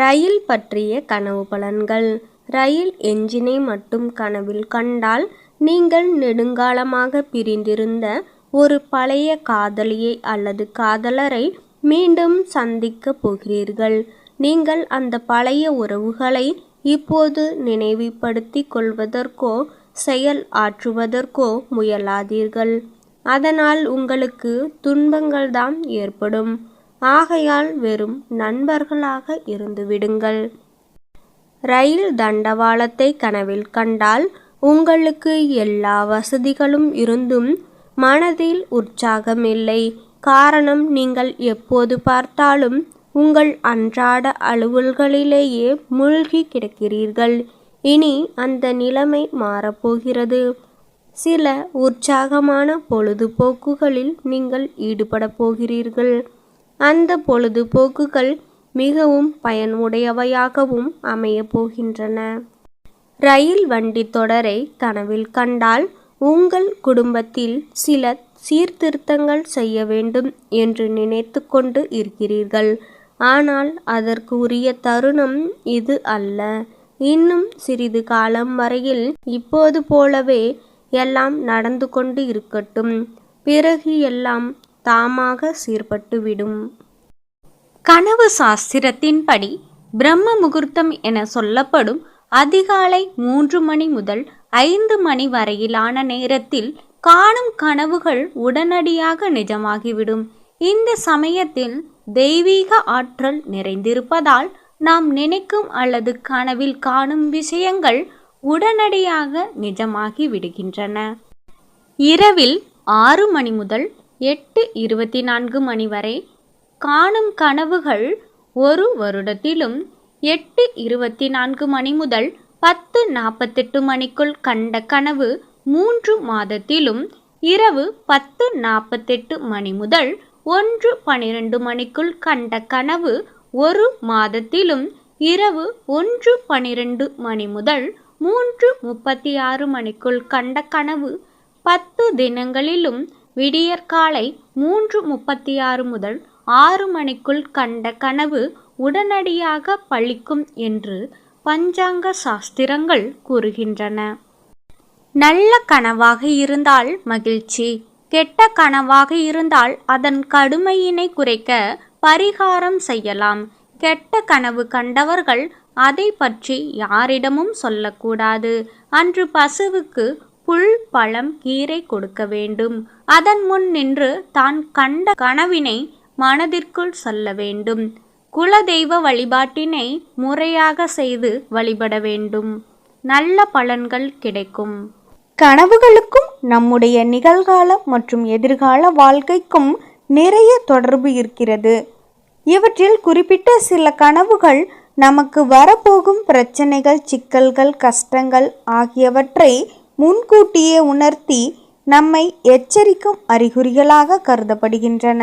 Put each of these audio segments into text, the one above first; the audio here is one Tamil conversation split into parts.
ரயில் பற்றிய கனவு பலன்கள். ரயில் என்ஜினை மட்டும் கனவில் கண்டால் நீங்கள் நெடுங்காலமாக பிரிந்திருந்த ஒரு பழைய காதலியை அல்லது காதலரை மீண்டும் சந்திக்கப் போகிறீர்கள். நீங்கள் அந்த பழைய உறவுகளை இப்போது நினைவுபடுத்தி கொள்வதற்கோ செயல் ஆற்றுவதற்கோ முயலாதீர்கள். அதனால் உங்களுக்கு துன்பங்கள்தான் ஏற்படும். ஆகையால் வெறும் நண்பர்களாக இருந்துவிடுங்கள் ரயில் தண்டவாளத்தை கனவில் கண்டால் உங்களுக்கு எல்லா வசதிகளும் இருந்தும் மனதில் உற்சாகமில்லை. காரணம் நீங்கள் எப்போது பார்த்தாலும் உங்கள் அன்றாட அலுவல்களிலேயே மூழ்கி கிடக்கிறீர்கள். இனி அந்த நிலைமை மாறப்போகிறது. சில உற்சாகமான பொழுதுபோக்குகளில் நீங்கள் ஈடுபடப் போகிறீர்கள். அந்த பொழுதுபோக்குகள் மிகவும் பயனுடையவையாகவும் அமையப் போகின்றன. ரயில் வண்டி தொடரை கனவில் கண்டால் உங்கள் குடும்பத்தில் சில சீர்திருத்தங்கள் செய்ய வேண்டும் என்று நினைத்து கொண்டு இருக்கிறீர்கள். ஆனால் அதற்கு உரிய தருணம் இது அல்ல. இன்னும் சிறிது காலம் வரையில் இப்போது போலவே எல்லாம் நடந்து கொண்டு இருக்கட்டும். பிறகு எல்லாம் தாமாக சீர்பட்டுவிடும். கனவு சாஸ்திரத்தின்படி பிரம்ம முகூர்த்தம் என சொல்லப்படும் அதிகாலை மூன்று மணி முதல் ஐந்து மணி வரையிலான நேரத்தில் காணும் கனவுகள் உடனடியாக நிஜமாகிவிடும். இந்த சமயத்தில் தெய்வீக ஆற்றல் நிறைந்திருப்பதால் நாம் நினைக்கும் அல்லது கனவில் காணும் விஷயங்கள் உடனடியாக நிஜமாகி விடுகின்றன இரவில் ஆறு மணி முதல் எட்டு இருபத்தி நான்கு மணி வரை காணும் கனவுகள் ஒரு வருடத்திலும் எட்டு இருபத்தி நான்கு மணி முதல் பத்து நாற்பத்தெட்டு மணிக்குள் கண்ட கனவு மூன்று மாதத்திலும் இரவு பத்து நாற்பத்தெட்டு மணி முதல் ஒன்று பனிரெண்டு மணிக்குள் கண்ட கனவு ஒரு மாதத்திலும் இரவு ஒன்று பனிரெண்டு மணி முதல் மூன்று முப்பத்தி ஆறு மணிக்குள் கண்ட கனவு பத்து தினங்களிலும் விடியற்காலை மூன்று முப்பத்தி ஆறு முதல் ஆறு மணிக்குள் கண்ட கனவு உடனடியாக பழிக்கும் என்று பஞ்சாங்க சாஸ்திரங்கள் கூறுகின்றன. நல்ல கனவாக இருந்தால் மகிழ்ச்சி கெட்ட கனவாக இருந்தால் அதன் கடுமையினை குறைக்க பரிகாரம் செய்யலாம். கெட்ட கனவு கண்டவர்கள் அதை பற்றி யாரிடமும் சொல்லக்கூடாது. அன்று பசுவுக்கு புல் பழம் கீரை கொடுக்க வேண்டும். அதன் முன் நின்று தான் கண்ட கனவினை மனதிற்குள் சொல்ல வேண்டும். குலதெய்வ வழிபாட்டினை முறையாக செய்து வழிபட வேண்டும். நல்ல பலன்கள் கிடைக்கும். கனவுகளுக்கும் நம்முடைய நிகழ்கால மற்றும் எதிர்கால வாழ்க்கைக்கும் நிறைய தொடர்பு இருக்கிறது. இவற்றில் குறிப்பிட்ட சில கனவுகள் நமக்கு வரப்போகும் பிரச்சனைகள் சிக்கல்கள் கஷ்டங்கள் ஆகியவற்றை முன்கூட்டியே உணர்த்தி நம்மை எச்சரிக்கும் அறிகுறிகளாக கருதப்படுகின்றன.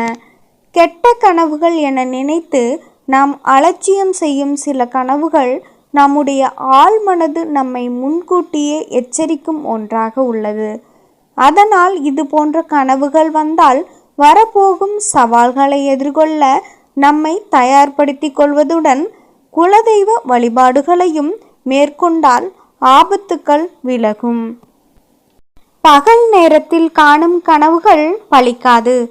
கெட்ட கனவுகள் என நினைத்து நாம் அலட்சியம் செய்யும் சில கனவுகள் நம்முடைய ஆழ்மனது நம்மை முன்கூட்டியே எச்சரிக்கும் ஒன்றாக உள்ளது. அதனால் இது போன்ற கனவுகள் வந்தால் வரப்போகும் சவால்களை எதிர்கொள்ள நம்மை தயார்படுத்திக் கொள்வதுடன் குலதெய்வ வழிபாடுகளையும் மேற்கொண்டால் ஆபத்துக்கள் விலகும். பகல் நேரத்தில் காணும் கனவுகள் பலிக்காது